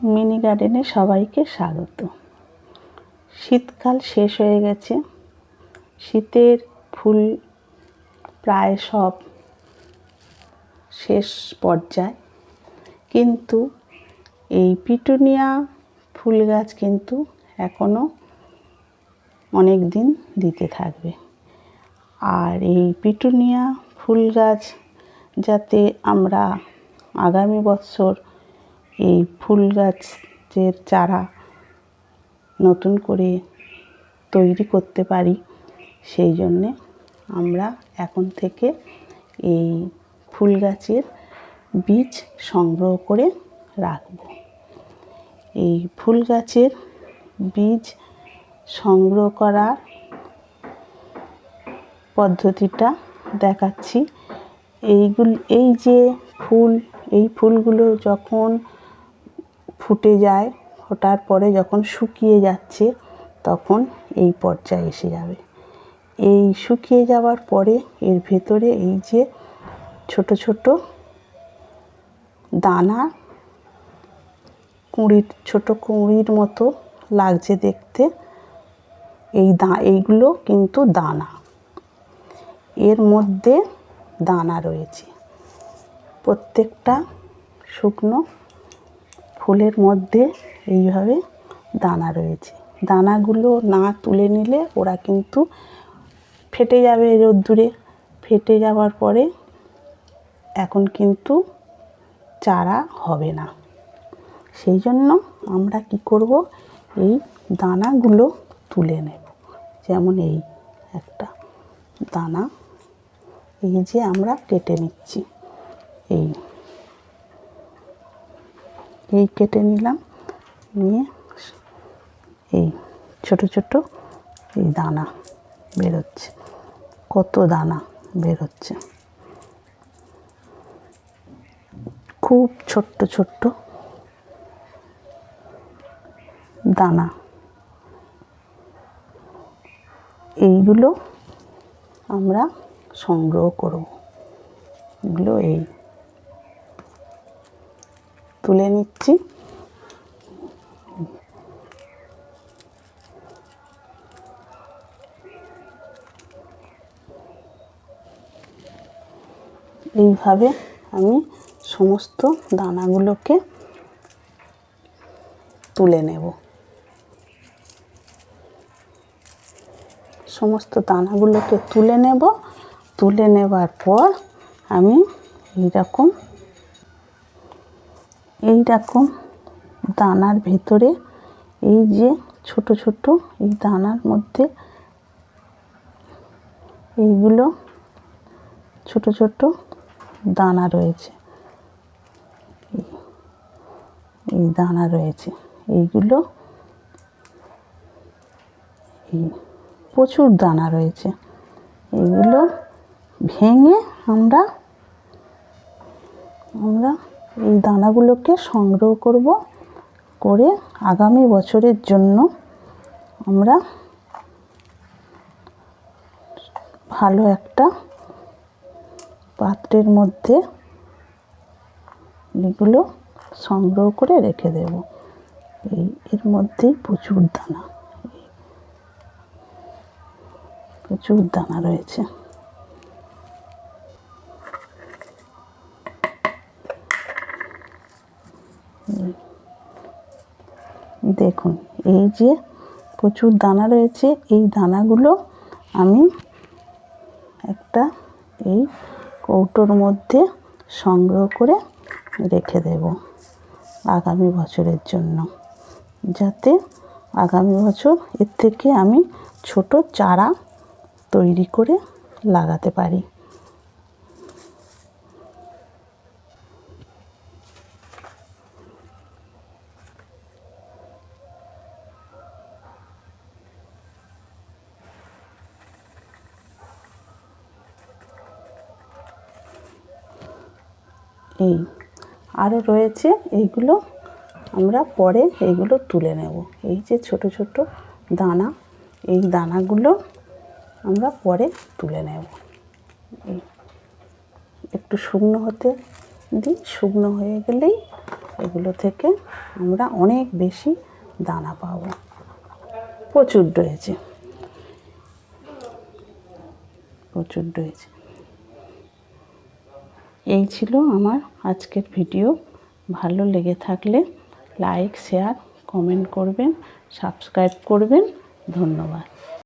Mini গার্ডেনে সবাইকে স্বাগত। শীতকাল শেষ হয়ে গেছে। শীতের ফুল প্রায় সব শেষ পর্যায়ে। কিন্তু এই পিটুনিয়া ফুল গাছ কিন্তু এখনও অনেক দিন দিতে থাকবে। আর এই পিটুনিয়া ফুল গাছ যাতে আমরা আগামী বছর এই ফুল গাছের চারা নতুন করে তৈরি করতে পারি। সেই জন্যে আমরা এখন থেকে এই ফুল গাছের বীজ সংগ্রহ করে রাখব। এই ফুল গাছের বীজ সংগ্রহ করার পদ্ধতিটা দেখাচ্ছি। এইগুলো, এই যে ফুল, এই ফুলগুলো যখন ফুটে যায় ফোটার পরে যখন শুকিয়ে যাচ্ছে তখন এই পর্যায়ে এসে যাবে। এই শুকিয়ে যাওয়ার পরে এর ভেতরে এই যে ছোট ছোট দানা, কুঁড়ির, ছোট কুঁড়ির মতো লাগছে দেখতে, এই দা, এইগুলো কিন্তু দানা। এর মধ্যে দানা রয়েছে। প্রত্যেকটা শুকনো ফুলের মধ্যে এইভাবে দানা রয়েছে। দানাগুলো না তুলে নিলে ওরা কিন্তু ফেটে যাবে রোদ্দুরে। ফেটে যাওয়ার পরে এখন কিন্তু চারা হবে না। সেই জন্য আমরা কি করব? এই দানাগুলো তুলে নেব। যেমন এই একটা দানা। এই যে আমরা কেটে নিচ্ছি। এই এই কেটে নিলাম। নিয়ে এই ছোট ছোট এই দানা বেরোচ্ছে। কত দানা বেরোচ্ছে। খুব ছোট্ট ছোট্ট দানা। এইগুলো আমরা সংগ্রহ করব। এগুলো এই তুলে নিচ্ছি। এইভাবে আমি সমস্ত দানাগুলোকে তুলে নেব। সমস্ত দানাগুলোকে তুলে নেব। তুলে নেবার পর আমি এইরকম এই রকম দানার ভেতরে এই যে ছোট ছোট এই দানার মধ্যে এইগুলো ছোট ছোট দানা রয়েছে। এই দানা রয়েছে। এইগুলো এই প্রচুর দানা রয়েছে। এইগুলো ভেঙে আমরা আমরা দানাগুলোকে সংগ্রহ করব করে আগামী বছরের জন্য আমরা ভালো একটা পাত্রের মধ্যে এগুলো সংগ্রহ করে রেখে দেব। এই এর মধ্যেই প্রচুর দানা প্রচুর দানা রয়েছে। দেখুন, এই যে প্রচুর দানা রয়েছে, এই দানাগুলো আমি একটা এই কৌটোর মধ্যে সংগ্রহ করে রেখে দেব আগামী বছরের জন্য। যাতে আগামী বছর এর থেকে আমি ছোট চারা তৈরি করে লাগাতে পারি। এই আরও রয়েছে, এইগুলো আমরা পরে এইগুলো তুলে নেব। এই যে ছোট ছোট দানা, এই দানাগুলো আমরা পরে তুলে নেব। একটু শুকনো হতে দিই, শুকনো হয়ে গেলেই এগুলো থেকে আমরা অনেক বেশি দানা পাব। প্রচুর রয়েছে। প্রচুর রয়েছে। এই ছিল আমার আজকের ভিডিও। ভালো লেগে থাকলে লাইক, শেয়ার, কমেন্ট করবেন, সাবস্ক্রাইব করবেন। ধন্যবাদ।